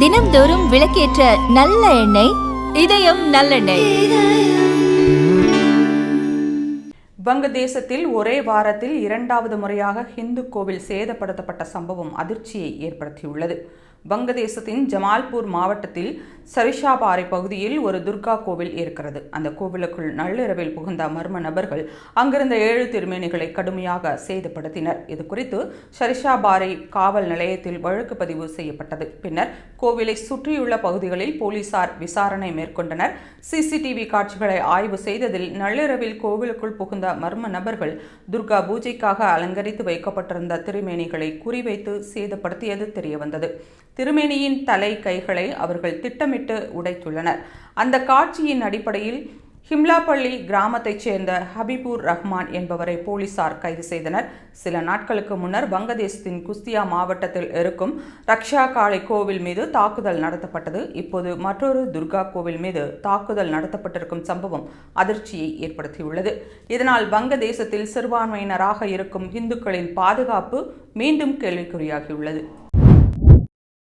தினம்தோறும் விளக்கேற்ற நல்ல எண்ணெய் இதயம் நல்லெண்ணெய். வங்கதேசத்தில் ஒரே வாரத்தில் இரண்டாவது முறையாக ஹிந்து கோவில் சேதப்படுத்தப்பட்ட சம்பவம் அதிர்ச்சியை ஏற்படுத்தியுள்ளது. வங்கதேசத்தின் ஜமால்பூர் மாவட்டத்தில் சரிஷாபாறை பகுதியில் ஒரு துர்கா கோவில் இருக்கிறது. அந்த கோவிலுக்குள் நள்ளிரவில் புகுந்த மர்ம நபர்கள் அங்கிருந்த ஏழு திருமேனிகளை கடுமையாக சேதப்படுத்தினர். இது குறித்து சரிஷாபாறை காவல் நிலையத்தில் வழக்கு பதிவு செய்யப்பட்டது. பின்னர் கோவிலை சுற்றியுள்ள பகுதிகளில் போலீசார் விசாரணை மேற்கொண்டனர். சிசிடிவி காட்சிகளை ஆய்வு செய்ததில் நள்ளிரவில் கோவிலுக்குள் புகுந்த மர்ம நபர்கள் துர்கா பூஜைக்காக அலங்கரித்து வைக்கப்பட்டிருந்த திருமேனிகளை குறிவைத்து சேதப்படுத்தியது தெரியவந்தது. திருமேனியின் தலை கைகளை அவர்கள் திட்டமிட்டு உடைத்துள்ளனர். அந்த காட்சியின் அடிப்படையில் ஹிம்லாப்பள்ளி கிராமத்தைச் சேர்ந்த ஹபீபூர் ரஹ்மான் என்பவரை போலீசார் கைது செய்தனர். சில நாட்களுக்கு முன்னர் வங்கதேசத்தின் குஸ்தியா மாவட்டத்தில் இருக்கும் ரக்ஷா காளை கோவில் மீது தாக்குதல் நடத்தப்பட்டது. இப்போது மற்றொரு துர்கா கோவில் மீது தாக்குதல் நடத்தப்பட்டிருக்கும் சம்பவம் அதிர்ச்சியை ஏற்படுத்தியுள்ளது. இதனால் வங்கதேசத்தில் சிறுபான்மையினராக இருக்கும் இந்துக்களின் பாதுகாப்பு மீண்டும் கேள்விக்குறியாகியுள்ளது.